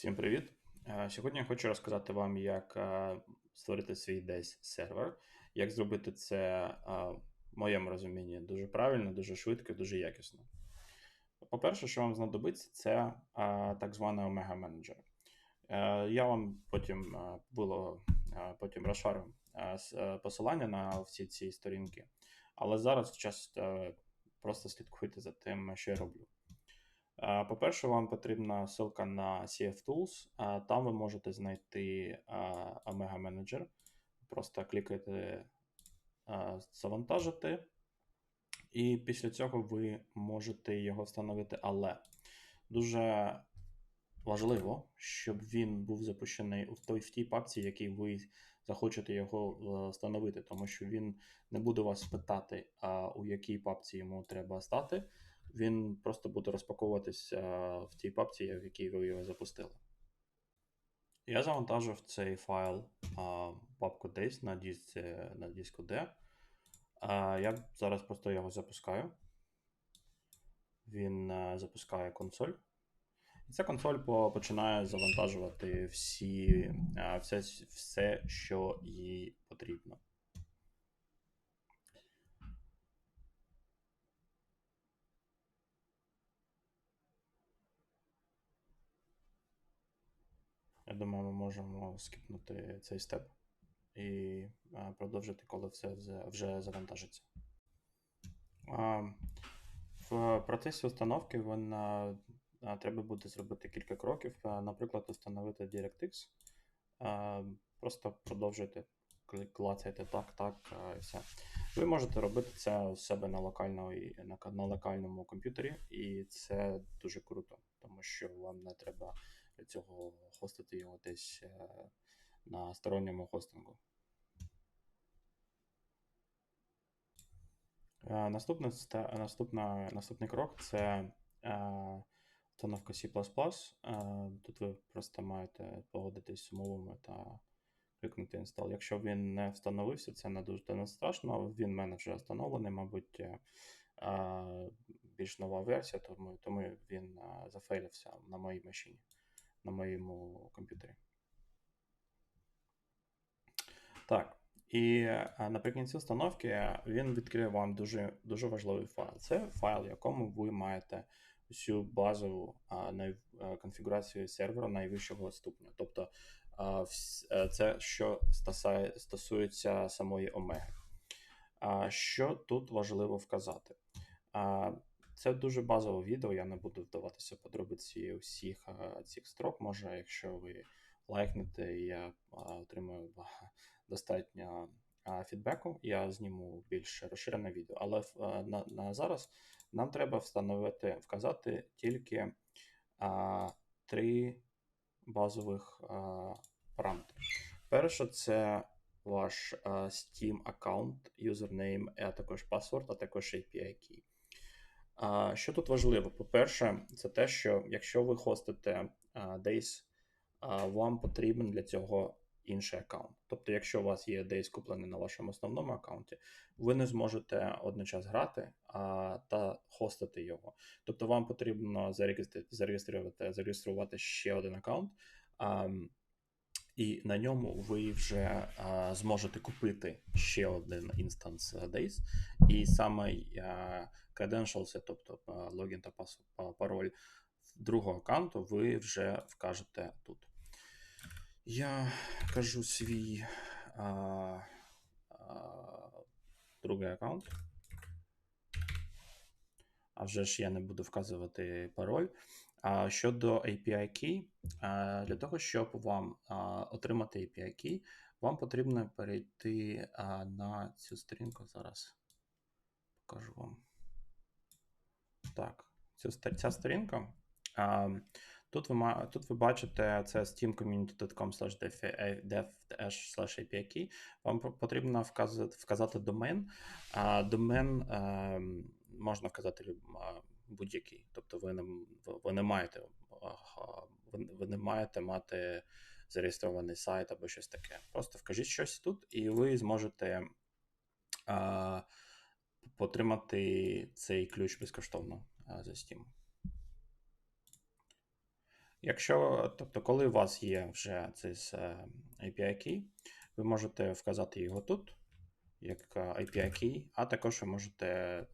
Всім привіт! Е, Сьогодні я хочу розказати вам, як е, створити свій десь сервер, як зробити це е, в моєму розумінні дуже правильно, дуже швидко, дуже якісно. По-перше, що вам знадобиться, це так званий. Е, Я вам потім було, потім розшарю посилання на всі ці сторінки, але зараз час просто слідкуйте за тим, що я роблю. По-перше, вам потрібна ссылка на CF Tools. Там ви можете знайти Omega Manager. Просто клікайте завантажити, і після цього ви можете його встановити. Але дуже важливо, щоб він був запущений в той в тій папці, якій ви захочете його е, встановити, тому що він не буде вас питати, у якій папці йому треба стати. Він просто буде розпаковуватись е, в тій папці, в якій ви його запустили. Я завантажив цей файл папку десь на дисці, на диску D. Я зараз просто його запускаю. Він е, запускає консоль. І ця консоль по- починає завантажувати всі, е, все, все, що їй потрібно. Я думаю, ми можемо скіпнути цей степ і е, продовжити, коли все вже- завантажиться. В процесі установки він, а, треба буде зробити кілька кроків. Наприклад, установити DirectX. Просто продовжуйте, клацайте так, так і все. Ви можете робити це у себе на, локально, на, на локальному комп'ютері, і це дуже круто, тому що вам не треба цього хостити його десь е, на сторонньому хостингу. Е, Наступне, наступна, наступний крок це е, установка C. Тут ви просто маєте погодитись з умовами та кликнути install. Якщо він не встановився, це не дуже не страшно. Він в мене вже встановлений, мабуть, більш нова версія, тому, тому він зафейлився на моїй машині, на моєму комп'ютері. Так. І е, наприкінці установки він відкриє вам дуже, дуже важливий файл. Це файл, в якому ви маєте всю базову най- е, конфігурацію сервера найвищого ступеня. Тобто е, це що стосується самої омеги. Що тут важливо вказати? Це дуже базове відео, я не буду вдаватися подробиці усіх а, цих строк. Може, якщо ви лайкнете, я отримаю достатньо фідбеку, я зніму більш розширене відео. Але а, на, на зараз нам треба встановити, вказати тільки а, три базових а, параметри. Перше, це ваш а, Steam аккаунт, юзернейм, а також паспорт, а також API key. А, Що тут важливо? По-перше, це те, що якщо ви хостите а, вам потрібен для цього інший аккаунт. Тобто, якщо у вас є Days куплений на вашому основному аккаунті, ви не зможете одночас грати а, та хостити його. Тобто, вам потрібно зареєструвати, зареєструвати ще один аккаунт. І на ньому ви вже а, зможете купити ще один інстанс Days, і саме а, credentials, тобто а, логін та пароль другого аккаунту, ви вже вкажете тут. Я кажу свій а, а, другий аккаунт. А вже ж я не буду вказувати пароль. Щодо API key, для того, щоб вам отримати API key, вам потрібно перейти на цю сторінку. Зараз покажу вам. Так, ця сторінка. Тут, ви, тут ви бачите це steamcommunity.com dev API. Вам потрібно вказати, вказати домен. Домен ем, можна вказати будь-який. Тобто ви не, ви- не маєте ви, не маєте мати зареєстрований сайт або щось таке. Просто вкажіть щось тут, і ви зможете а, отримати цей ключ безкоштовно за Steam. Якщо, тобто, коли у вас є вже цей е, API key, ви можете вказати його тут, як е, API key, а також ви можете,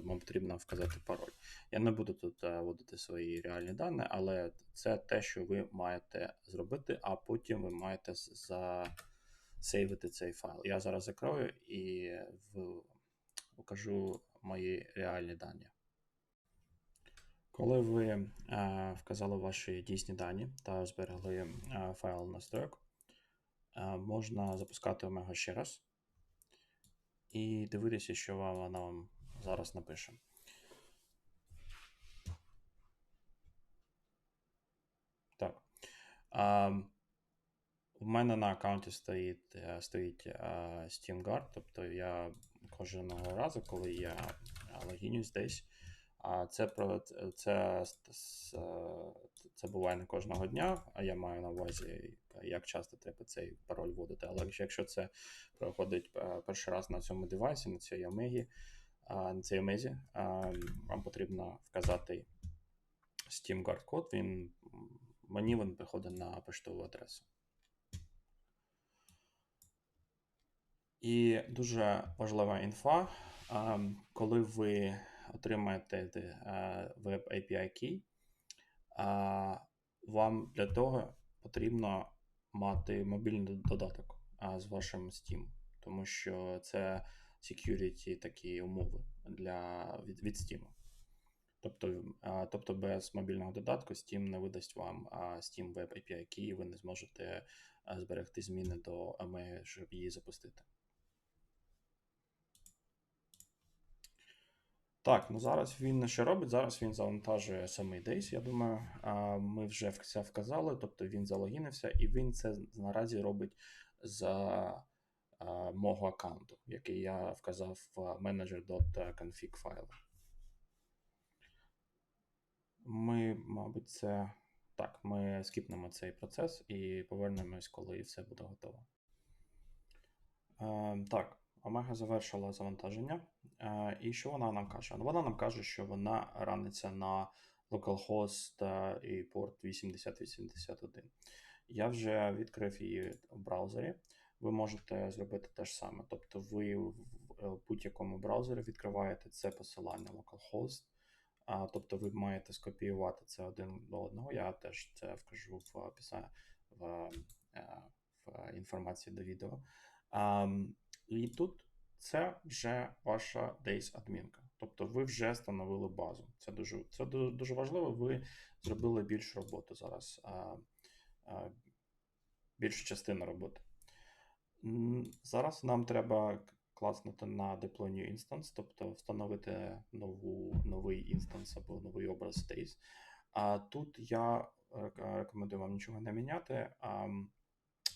вам потрібно вказати пароль. Я не буду тут е, вводити свої реальні дані, але це те, що ви маєте зробити, а потім ви маєте засейвити цей файл. Я зараз закрою і покажу мої реальні дані. Коли ви е, вказали ваші дійсні дані та зберегли е, файл на строк, е, можна запускати Омега ще раз і дивитися, що вона вам зараз напише. Так. А, в мене на аккаунті стоїть е, стоїть е, SteamGuard, тобто я кожного разу, коли я логінюсь десь, а це це, це, це буває не кожного дня, а я маю на увазі, як часто треба цей пароль вводити. Але якщо це проходить е, перший раз на цьому девайсі, на цій омегі, на цій омезі, вам потрібно вказати SteamGuard код, він мені він приходить на поштову адресу. І дуже важлива інфа, коли ви отримаєте Web API Key, вам для того потрібно мати мобільний додаток з вашим Steam, тому що це security такі умови для, від, від Steam. Тобто тобто без мобільного додатку Steam не видасть вам Steam Web API Key, і ви не зможете зберегти зміни до AME, щоб її запустити. Так, ну зараз він що робить? Зараз він завантажує самий Days, я думаю, ми вже все вказали, тобто він залогінився, і він це наразі робить за мого аккаунту, який я вказав в manager.config файлу. Ми, мабуть, це. Так, ми скіпнемо цей процес і повернемось, коли все буде готово. Е, так, Омега завершила завантаження. Е, і що вона нам каже? Вона нам каже, що вона раниться на localhost е, і порт 8081. Я вже відкрив її в браузері. Ви можете зробити те ж саме. Тобто, ви в будь-якому браузері відкриваєте це посилання localhost. А, Тобто ви маєте скопіювати це один до одного. Я теж це вкажу в в, е, в інформації до відео. І тут це вже ваша Days адмінка. Тобто ви вже встановили базу. Це дуже це дуже важливо. Ви зробили більшу роботу зараз, більшу частину роботи. Зараз нам треба класнути на Deploy New Instance, тобто встановити нову, новий інстанс або новий образ Days. А тут я рекомендую вам нічого не міняти.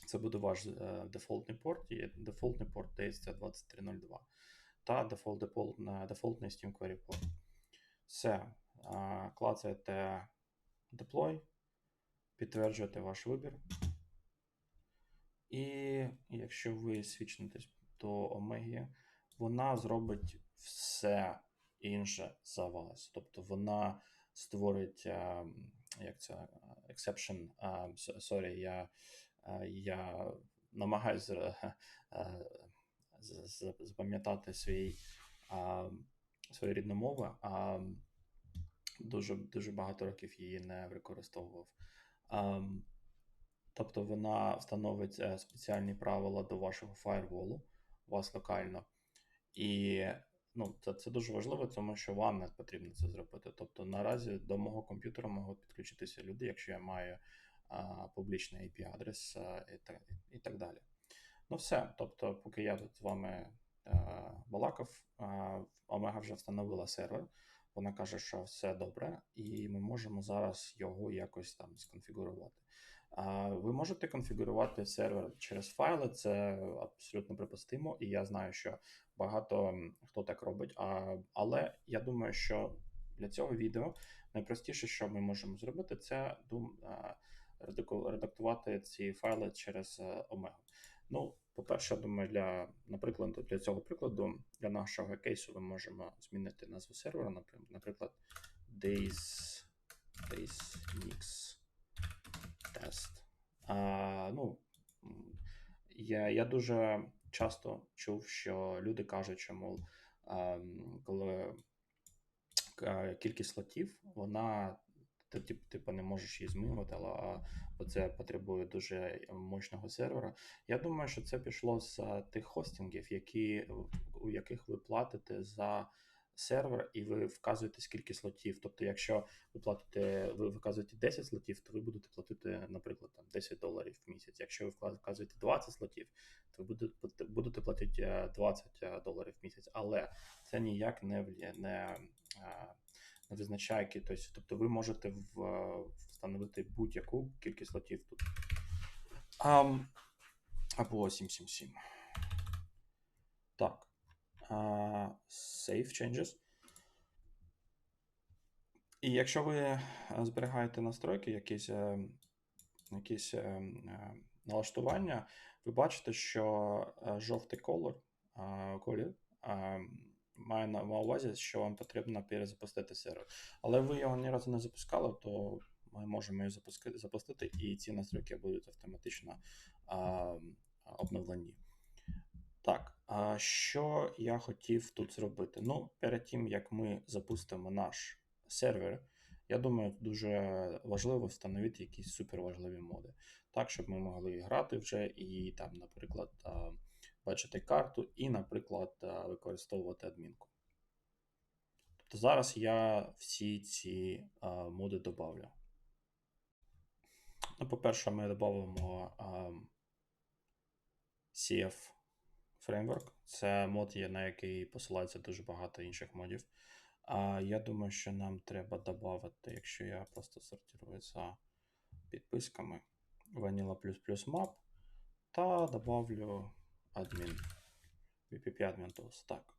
Це буде ваш е, дефолтний порт, і дефолтний порт Days це 2302 та дефолт, дефолт, дефолтний Steam Query порт. Все, клацаєте Deploy, підтверджуєте ваш вибір. І якщо ви свічнетесь до Омеги, вона зробить все інше за вас. Тобто вона створить як це, exception, sorry, я я намагаюся запам'ятати свій свою рідну мову, а дуже дуже багато років її не використовував. Тобто вона встановить е, спеціальні правила до вашого фаєрволу у вас локально. І ну, це це дуже важливо, тому що вам не потрібно це зробити. Тобто наразі до мого комп'ютера можуть підключитися люди, якщо я маю а, публічний IP-адрес і так, і так далі. Ну, все. Тобто, поки я тут з вами а, балакав, а, Омега вже встановила сервер. Вона каже, що все добре, і ми можемо зараз його якось там сконфігурувати. Ви можете конфігурувати сервер через файли, це абсолютно припустимо, і я знаю, що багато хто так робить. Але я думаю, що для цього відео найпростіше, що ми можемо зробити, це редактувати ці файли через е, Omega. Ну, по-перше, думаю, для, наприклад, для цього прикладу, для нашого кейсу, ми можемо змінити назву сервера, наприклад, Days, Days Mix. а, ну, я, я дуже часто чув, що люди кажуть, що мов, а, коли кількість слотів, вона ти типу, не можеш її змінювати, але бо це потребує дуже мощного сервера. Я думаю, що це пішло з тих хостингів, які, у яких ви платите за сервер, і ви вказуєте скільки слотів. Тобто, якщо ви платите, ви вказуєте 10 слотів, то ви будете платити, наприклад, там 10 доларів в місяць. Якщо ви вказуєте 20 слотів, то ви будете будете платити 20 доларів в місяць. Але це ніяк не не не визначає кількість. Тобто ви можете встановити будь-яку кількість слотів тут. Um, або 777. Так. Save changes. І якщо ви зберігаєте настройки, якісь якісь налаштування, ви бачите, що жовтий колор, колір має на увазі, що вам потрібно перезапустити сервер. Але ви його ні разу не запускали, то ми можемо його запустити, запустити і ці настройки будуть автоматично обновлені. Так, що я хотів тут зробити? Ну, перед тим, як ми запустимо наш сервер, я думаю, дуже важливо встановити якісь суперважливі моди. Так, щоб ми могли грати вже і там, наприклад, бачити карту і, наприклад, використовувати адмінку. Тобто зараз я всі ці моди додавлю. Ну, По-перше, ми додамо CF Framework. Це мод, на який посилається дуже багато інших модів. А я думаю, що нам треба додати, якщо я просто сортирую за підписками Vanilla Map та добавлю адмін. VPP Admin Tools. Так.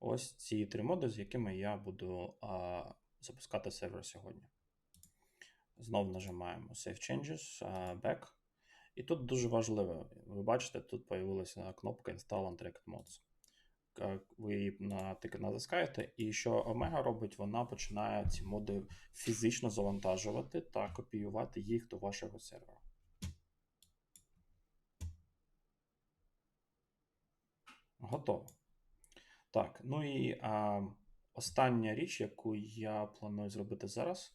Ось ці три моди, з якими я буду а, запускати сервер сьогодні. Знову нажимаємо Save Changes, а, Back. І тут дуже важливо, ви бачите, тут з'явилася кнопка Install Untracked Mods. Ви її натискаєте, і що Omega робить, вона починає ці моди фізично завантажувати та копіювати їх до вашого сервера. Готово. Так, ну і а, остання річ, яку я планую зробити зараз,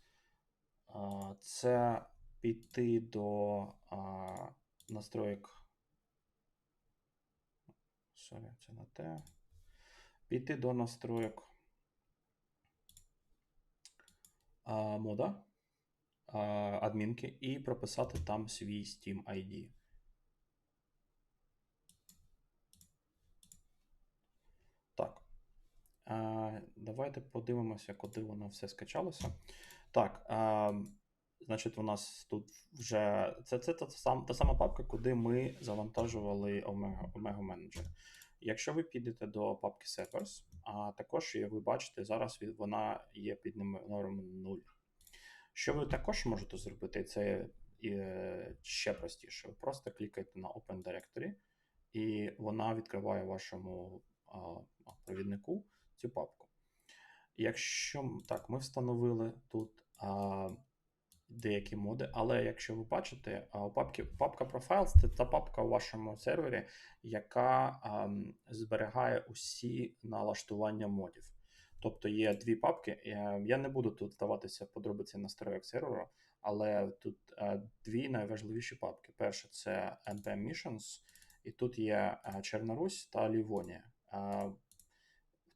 а, це піти до а, настроєк. Sorry, це не те. Піти до настроєк а, мода а, адмінки і прописати там свій Steam ID. Так. Давайте подивимося, куди воно все скачалося. Так, значить, у нас тут вже це це та, сам, та сама папка, куди ми завантажували Omega, Omega Manager. Якщо ви підете до папки Servers, а також як ви бачите, зараз вона є під номером 0. Що ви також можете зробити, це ще простіше. Ви просто клікаєте на Open Directory, і вона відкриває вашому провіднику цю папку. Якщо так, ми встановили тут деякі моди, але якщо ви бачите, у папки, папка Profiles це та папка у вашому сервері, яка а, зберігає усі налаштування модів. Тобто є дві папки. Я не буду тут вдаватися подробиці настроєк серверу, але тут а, дві найважливіші папки. Перше це NPM Missions, і тут є Чорнорусь та Лівонія.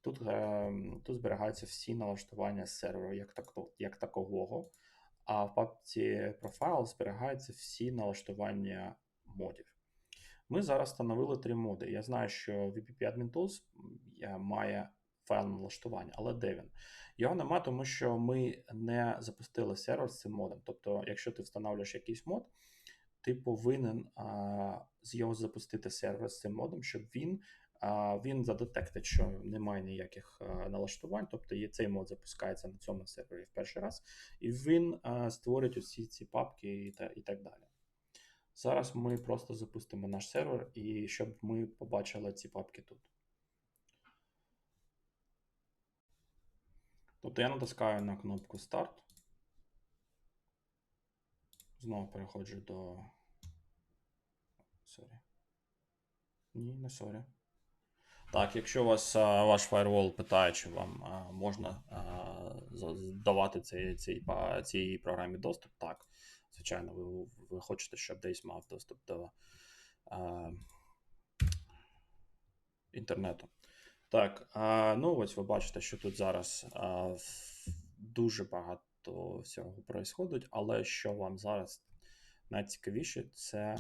Тут ем, тут зберігаються всі налаштування серверу як як такового, а в папці Profile зберігаються всі налаштування модів. Ми зараз встановили три моди. Я знаю, що VPP Admin Tools має файл налаштування, але де він? Його нема, тому що ми не запустили сервер з цим модом. Тобто, якщо ти встановлюєш якийсь мод, ти повинен а, його запустити сервер з цим модом, щоб він він задетектить, що немає ніяких налаштувань, тобто цей мод запускається на цьому сервері в перший раз, і він створить усі ці папки і так далі. Зараз ми просто запустимо наш сервер, і щоб ми побачили ці папки тут. Тобто я натискаю на кнопку Start. Знову переходжу до. Сорі. Ні, не сорі. Так, якщо вас ваш фаєрвол питає, чи вам можна давати цій, цій, цій програмі доступ, так. Звичайно, ви ви хочете, щоб десь мав доступ до а, інтернету. Так, а, ну ось ви бачите, що тут зараз а, дуже багато всього происходить, але що вам зараз найцікавіше, це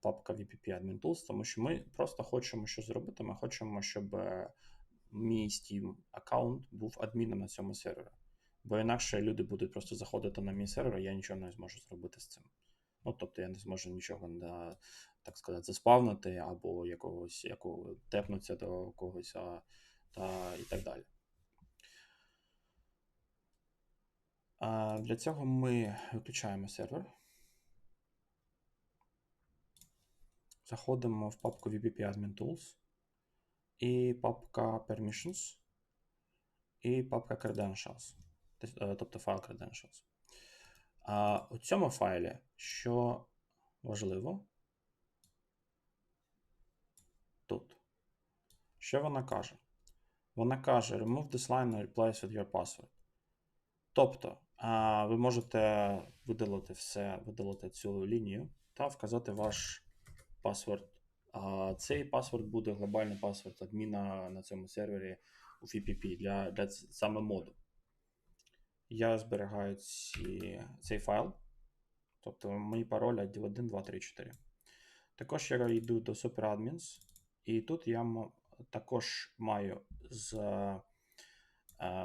папка VPP Admin Tools, тому що ми просто хочемо що зробити. Ми хочемо, щоб е, мій Steam аккаунт був адміном на цьому сервері. Бо інакше люди будуть просто заходити на мій сервер, і я нічого не зможу зробити з цим. Ну, тобто я не зможу нічого не, так сказати, заспавнити, або якогось якого тепнутися до когось а, та і так далі. А, Для цього ми виключаємо сервер. Заходимо в папку VPP Admin Tools, і папка Permissions, і папка Credentials, е, тобто файл Credentials. А у цьому файлі, що важливо, тут. Що вона каже? Вона каже: Remove this line and replace with your password. Тобто, ви можете видалити все, видалити цю лінію та вказати ваш паспорт. А цей паспорт буде глобальний паспорт адміна на цьому сервері у VPP для для саме моду. Я зберігаю ці, цей файл. Тобто мої паролі 1, 2, 3, 4. Також я йду до SuperAdmins, і тут я також маю з, е,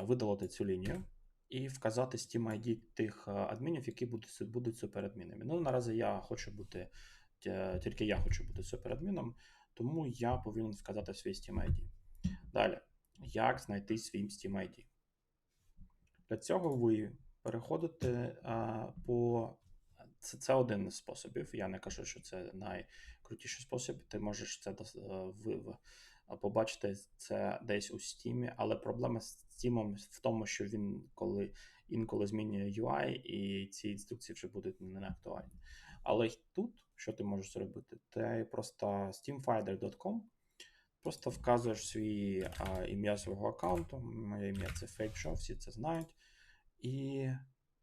видалити цю лінію і вказати Steam ID тих е, адмінів, які будуть будуть суперадмінами. Ну, наразі я хочу бути тільки я хочу бути суперадміном, тому я повинен вказати свій Steam ID. Далі, як знайти свій Steam ID? Для цього ви переходите а, по. Це це один із способів. Я не кажу, що це найкрутіший спосіб. Ти можеш це в, в, побачити це десь у Steam, але проблема з Steam в тому, що він коли інколи змінює UI, і ці інструкції вже будуть не актуальні. Але тут що ти можеш зробити? Ти просто steamfinder.com, просто вказуєш свій а, ім'я свого аккаунту. Моє ім'я це FakeShow, всі це знають. І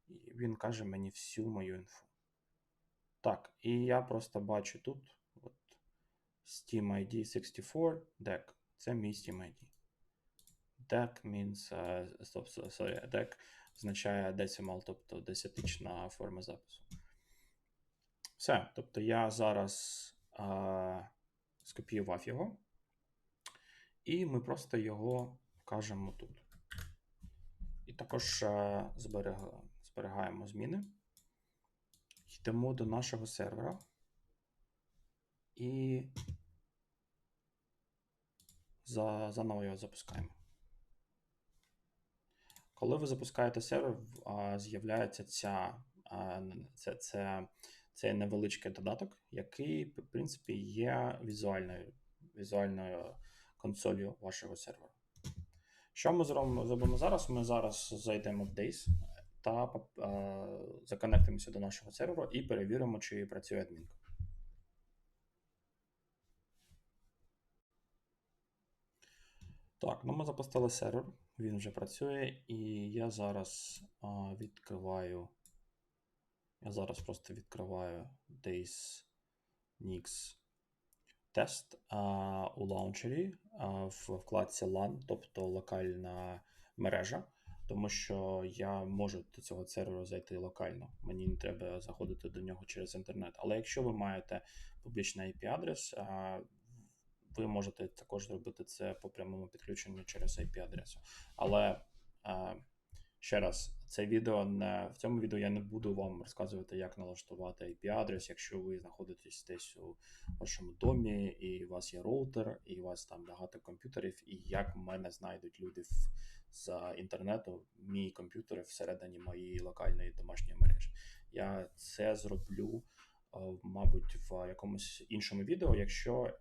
він каже мені всю мою інфу. Так, і я просто бачу тут от, Steam ID 64 deck. Це мій Steam ID. Deck means, uh, sorry, deck означає decimal, тобто десятична форма запису. Все. Тобто я зараз а, скопіював його, і ми просто його вкажемо тут. І також а, зберігаємо зміни. Йдемо до нашого сервера і за, заново його запускаємо. Коли ви запускаєте сервер, з'являється ця, це, це це невеличкий додаток, який, в принципі, є візуальною візуальною консолью вашого сервера. Що ми зробимо зараз? Ми зараз зайдемо в Days та е, законектимося до нашого серверу і перевіримо, чи працює адмінка. Так, ну ми запустили сервер, він вже працює, і я зараз е, відкриваю. Я зараз просто відкриваю Days Nix тест у лаунчері в вкладці LAN, тобто локальна мережа, тому що я можу до цього серверу зайти локально. Мені не треба заходити до нього через інтернет. Але якщо ви маєте публічний IP-адрес, ви можете також зробити це по прямому підключенню через IP-адресу. Але Ще раз, це відео не в цьому відео я не буду вам розказувати, як налаштувати IP-адрес, якщо ви знаходитесь десь у вашому домі, і у вас є роутер, і у вас там багато комп'ютерів, і як мене знайдуть люди з інтернету мій комп'ютер всередині моєї локальної домашньої мережі. Я це зроблю, мабуть, в якомусь іншому відео. Якщо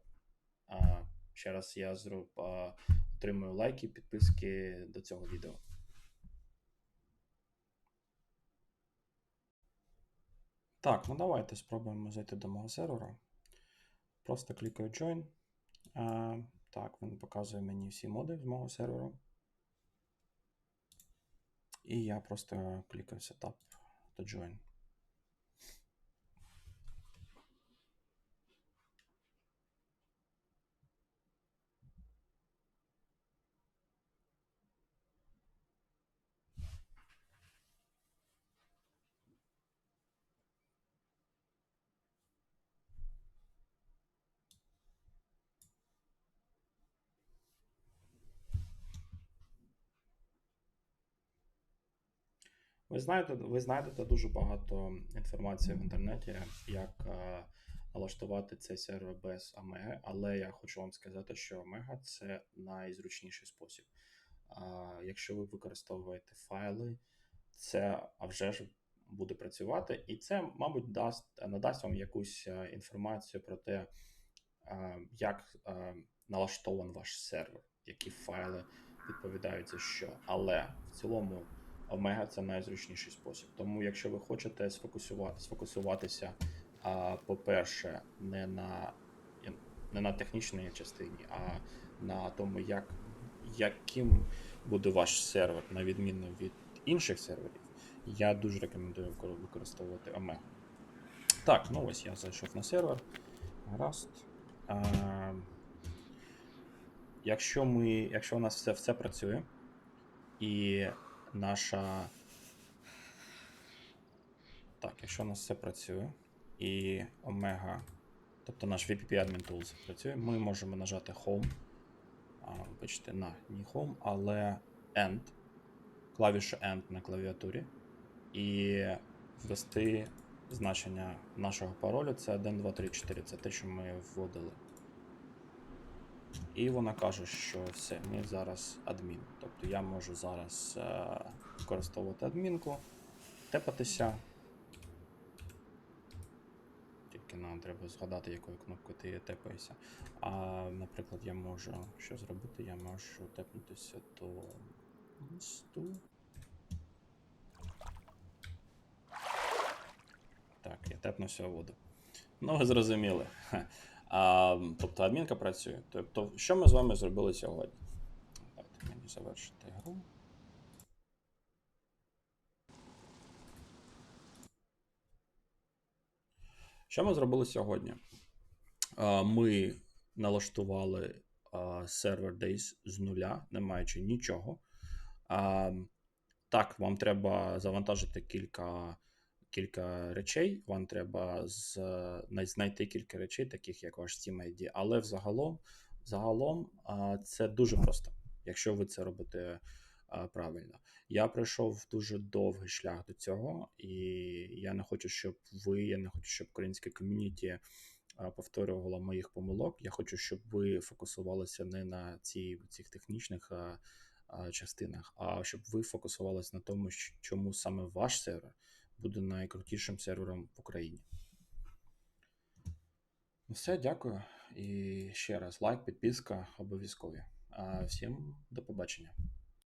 ще раз я зроб, отримую лайки, підписки до цього відео. Так, ну давайте спробуємо зайти до мого сервера. Просто клікаю Join. А, так, він показує мені всі моди з мого серверу. І я просто клікаю Setup to Join. Ви знаєте, ви знайдете дуже багато інформації в інтернеті, як е, налаштувати цей сервер без Омеги, але я хочу вам сказати, що Омега це найзручніший спосіб. Якщо ви використовуєте файли, це а вже ж буде працювати, і це, мабуть, дасть надасть вам якусь е, інформацію про те, е, як налаштований ваш сервер, які файли відповідають за що. Але в цілому. Омега це найзручніший спосіб. Тому, якщо ви хочете сфокусувати, сфокусуватися, по-перше, не на не на технічній частині, а на тому, як, яким буде ваш сервер, на відміну від інших серверів, я дуже рекомендую використовувати Омегу. Так, ну ось я зайшов на сервер. Гаразд. А, Якщо ми, якщо у нас все, все працює і наша. Так, якщо у нас все працює, і Омега, тобто наш VPP Admin Tools працює, ми можемо нажати Home. А, Бачите, на не Home, але End, клавішу End на клавіатурі, і ввести значення нашого паролю це 1, 2, 3, 4. Це те, що ми вводили. І вона каже, що все, ми зараз адмін. Тобто я можу зараз е, використовувати адмінку, тепатися. Тільки нам треба згадати, якою кнопкою ти тепаєшся. А, наприклад, я можу що зробити? Я можу тепнутися до мосту. Так, я тепнувся в воду. Ну, ви зрозуміли. А, Тобто адмінка працює. Тобто, що ми з вами зробили сьогодні? Давайте мені завершити гру. Що ми зробили сьогодні? Ми налаштували сервер Days з нуля, не маючи нічого. Так, вам треба завантажити кілька кілька речей. Вам треба з, знайти кілька речей, таких як ваш Steam ID, але взагалом, загалом це дуже просто, якщо ви це робите правильно. Я пройшов дуже довгий шлях до цього, і я не хочу, щоб ви, я не хочу, щоб українське ком'юніті повторювало моїх помилок. Я хочу, щоб ви фокусувалися не на ці, цих технічних частинах, а щоб ви фокусувалися на тому, чому саме ваш сервер буде найкрутішим сервером в Україні. Ну все, дякую. І ще раз лайк, підписка обов'язкові. А всім до побачення.